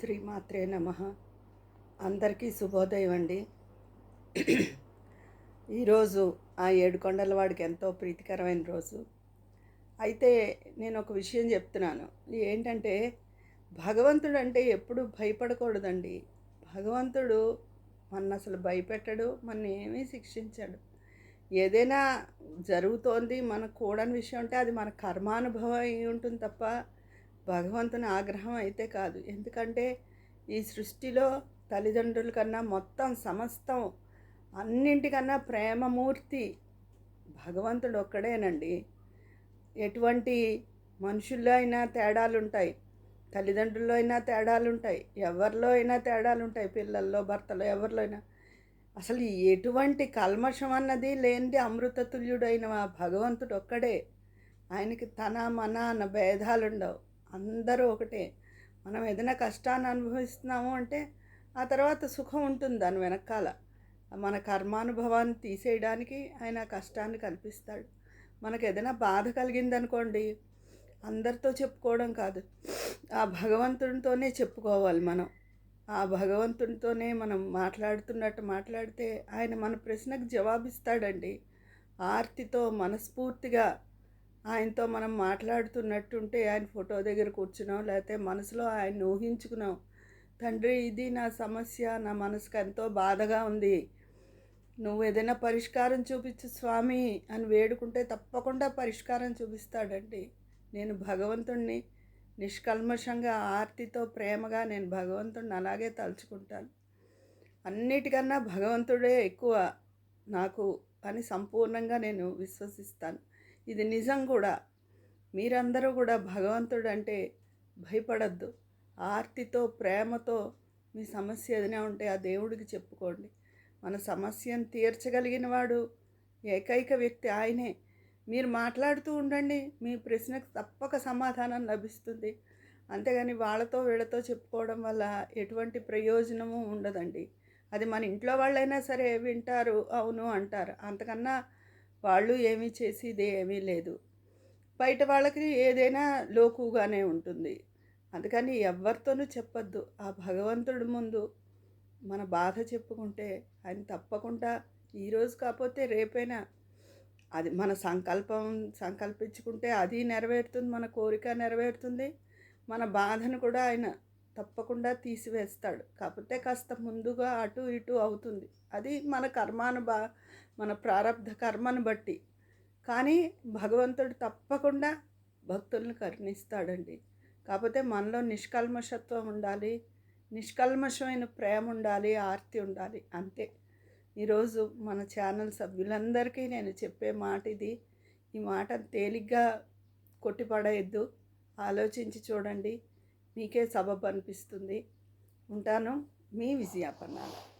శ్రీమాత్రే నమ. అందరికీ శుభోదయం అండి. ఈరోజు ఆ ఏడుకొండల వాడికి ఎంతో ప్రీతికరమైన రోజు. అయితే నేను ఒక విషయం చెప్తున్నాను. ఏంటంటే భగవంతుడు అంటే ఎప్పుడు భయపడకూడదండి. భగవంతుడు మన అసలు భయపెట్టడు మన ఏమీ శిక్షించాడు. ఏదైనా జరుగుతోంది మనకు కూడని విషయం అంటే అది మన కర్మానుభవం అయి ఉంటుంది తప్ప భగవంతుని ఆగ్రహం అయితే కాదు. ఎందుకంటే ఈ సృష్టిలో తల్లిదండ్రుల కన్నా మొత్తం సమస్తం అన్నింటికన్నా ప్రేమమూర్తి భగవంతుడు ఒక్కడేనండి. ఎటువంటి మనుషుల్లో అయినా తేడాలు ఉంటాయి తల్లిదండ్రుల్లో అయినా తేడాలు ఉంటాయి ఎవరిలో అయినా తేడాలు ఉంటాయి పిల్లల్లో భర్తలో ఎవరిలో అయినా. అసలు ఎటువంటి కల్మషం అన్నది లేనిది అమృతతుల్యుడైన భగవంతుడు ఒక్కడే. ఆయనకి తన మన అన్న భేదాలు ఉండవు అందరూ ఒకటే. మనం ఏదైనా కష్టాన్ని అనుభవిస్తున్నాము అంటే ఆ తర్వాత సుఖం ఉంటుంది దాని వెనకాల. మన కర్మానుభవాన్ని తీసేయడానికి ఆయన కష్టాన్ని కల్పిస్తాడు. మనకు ఏదైనా బాధ కలిగిందనుకోండి అందరితో చెప్పుకోవడం కాదు. ఆ భగవంతుడితోనే చెప్పుకోవాలి మనం. ఆ భగవంతునితోనే మనం మాట్లాడుతున్నట్టు మాట్లాడితే ఆయన మన ప్రశ్నకు జవాబిస్తాడండి. ఆర్తితో మనస్ఫూర్తిగా ఆయనతో మనం మాట్లాడుతున్నట్టుంటే ఆయన ఫోటో దగ్గర కూర్చున్నాం లేకపోతే మనసులో ఆయన ఊహించుకున్నాం. తండ్రి ఇది నా సమస్య నా మనసుకు ఎంతో బాధగా ఉంది. నువ్వు ఏదైనా పరిష్కారం చూపించు స్వామి అని వేడుకుంటే తప్పకుండా పరిష్కారం చూపిస్తాడండి. నేను భగవంతుణ్ణి నిష్కల్మషంగా ఆర్తితో ప్రేమగా నేను భగవంతుడిని అలాగే తలుచుకుంటాను. అన్నిటికన్నా భగవంతుడే ఎక్కువ నాకు అని సంపూర్ణంగా నేను విశ్వసిస్తాను. ఇది నిజం కూడా. మీరందరూ కూడా భగవంతుడు అంటే భయపడద్దు. ఆర్తితో ప్రేమతో మీ సమస్య ఏదైనా ఉంటే ఆ దేవుడికి చెప్పుకోండి. మన సమస్యను తీర్చగలిగిన వాడు ఏకైక వ్యక్తి ఆయనే. మీరు మాట్లాడుతూ ఉండండి మీ ప్రశ్నకు తప్పక సమాధానం లభిస్తుంది. అంతేగాని వాళ్ళతో వీళ్ళతో చెప్పుకోవడం వల్ల ఎటువంటి ప్రయోజనము ఉండదండి. అది మన ఇంట్లో వాళ్ళైనా సరే వింటారు అవును అంటారు. అంతకన్నా వాళ్ళు ఏమీ చేసేది ఏమీ లేదు. బయట వాళ్ళకి ఏదైనా లోకుగానే ఉంటుంది. అందుకని ఎవరితోనూ చెప్పొద్దు. ఆ భగవంతుడి ముందు మన బాధ చెప్పుకుంటే ఆయన తప్పకుండా ఈరోజు కాకపోతే రేపైనా అది మన సంకల్పం సంకల్పించుకుంటే అది నెరవేరుతుంది మన కోరిక నెరవేరుతుంది. మన బాధను కూడా ఆయన తప్పకుండా తీసివేస్తాడు. కాకపోతే కాస్త ముందుగా అటు ఇటు అవుతుంది. అది మన కర్మాను బా మన ప్రారంధ కర్మను బట్టి. కానీ భగవంతుడు తప్పకుండా భక్తులను కరుణిస్తాడండి. కాకపోతే మనలో నిష్కల్మషత్వం ఉండాలి నిష్కల్మషమైన ప్రేమ ఉండాలి ఆర్తి ఉండాలి. అంతే. ఈరోజు మన ఛానల్ సభ్యులందరికీ నేను చెప్పే మాట ఇది. ఈ మాట తేలిగ్గా కొట్టిపడేయద్దు. ఆలోచించి చూడండి. మీకే సబబ్ అనిపిస్తుంది. ఉంటాను. మీ విజయాపన్నాలు.